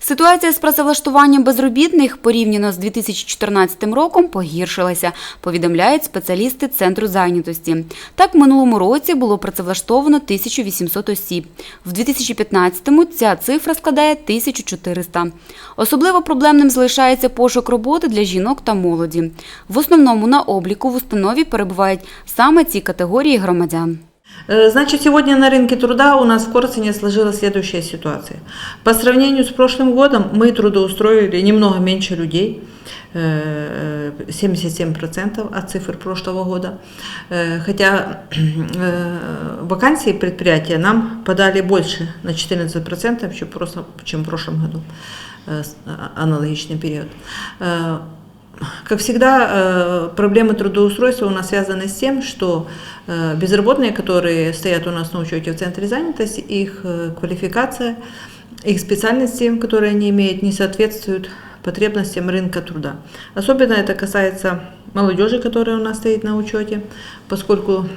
Ситуація з працевлаштуванням безробітних порівняно з 2014 роком погіршилася, повідомляють спеціалісти Центру зайнятості. Так, в минулому році було працевлаштовано 1800 осіб. В 2015-му ця цифра складає 1400. Особливо проблемним залишається пошук роботи для жінок та молоді. В основному на обліку в установі перебувають саме ці категорії громадян. Э, Значит, сегодня на рынке труда у нас в Корсуне сложилась следующая ситуация. По сравнению с прошлым годом мы трудоустроили немного меньше людей, э, 77% от цифр прошлого года. Э, Хотя э, вакансии предприятия нам подали больше на 14%, чем в прошлом- чем в прошлом году, э, с- а- аналогичный период. Э, как всегда, э, проблемы трудоустройства у нас связаны с тем, что э, безработные, которые стоят у нас на учете в центре занятости, их э, квалификация, их специальности, которые они имеют, не соответствуют потребностям рынка труда. Особенно это касается молодежи, которая у нас стоит на учете, поскольку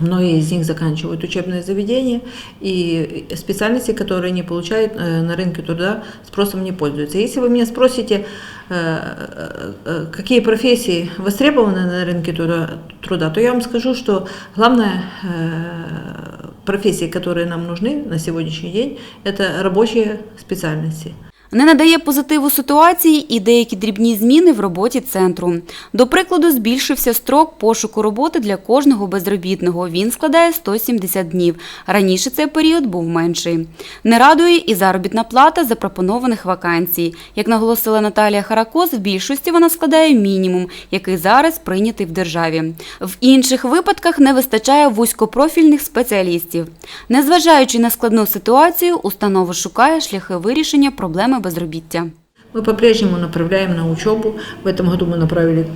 Многие из них заканчивают учебные заведения, и специальности, которые не получают э, на рынке труда, спросом не пользуются. Если вы меня спросите, э, э, э, какие профессии востребованы на рынке труда, труда, то я вам скажу, что главная э, профессии, которые нам нужны на сегодняшний день, это рабочие специальности. Не надає позитиву ситуації і деякі дрібні зміни в роботі центру. До прикладу, збільшився строк пошуку роботи для кожного безробітного. Він складає 170 днів. Раніше цей період був менший. Не радує і заробітна плата запропонованих вакансій. Як наголосила Наталія Харакоз, в більшості вона складає мінімум, який зараз прийнятий в державі. В інших випадках не вистачає вузькопрофільних спеціалістів. Незважаючи на складну ситуацію, установа шукає шляхи вирішення проблеми безробіття. Мы по-прежнему направляем на учебу. В этом году мы направили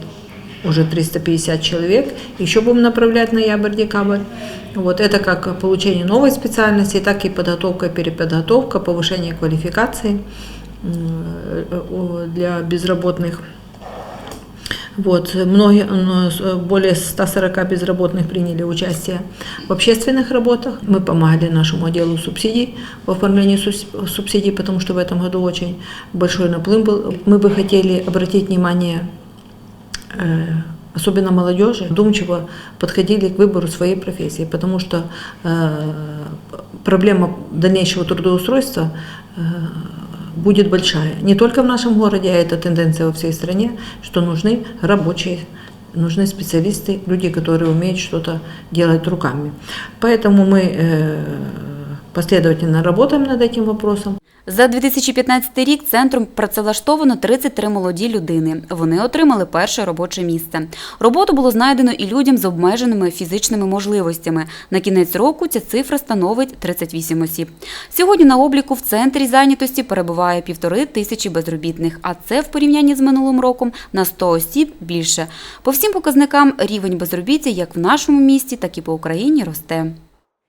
уже 350 человек. Еще будем направлять ноябрь-декабрь. Вот это как получение новой специальности, так и подготовка, переподготовка, повышение квалификации м, э, э, для безработных. Вот, многие, ну, более 140 безработных приняли участие в общественных работах. Мы помогали нашему отделу субсидий в оформлении субс- субсидий, потому что в этом году очень большой наплыв был. Мы бы хотели обратить внимание э, особенно молодежи, вдумчиво подходили к выбору своей профессии, потому что э, проблема дальнейшего трудоустройства э, будет большая. Не только в нашем городе, а это тенденция во всей стране, что нужны рабочие, нужны специалисты, люди, которые умеют что-то делать руками. Поэтому мы э, последовательно работаем над этим вопросом. За 2015 рік центром працевлаштовано 33 молоді людини. Вони отримали перше робоче місце. Роботу було знайдено і людям з обмеженими фізичними можливостями. На кінець року ця цифра становить 38 осіб. Сьогодні на обліку в центрі зайнятості перебуває півтори тисячі безробітних, а це в порівнянні з минулим роком на 100 осіб більше. По всім показникам рівень безробіття як в нашому місті, так і по Україні росте.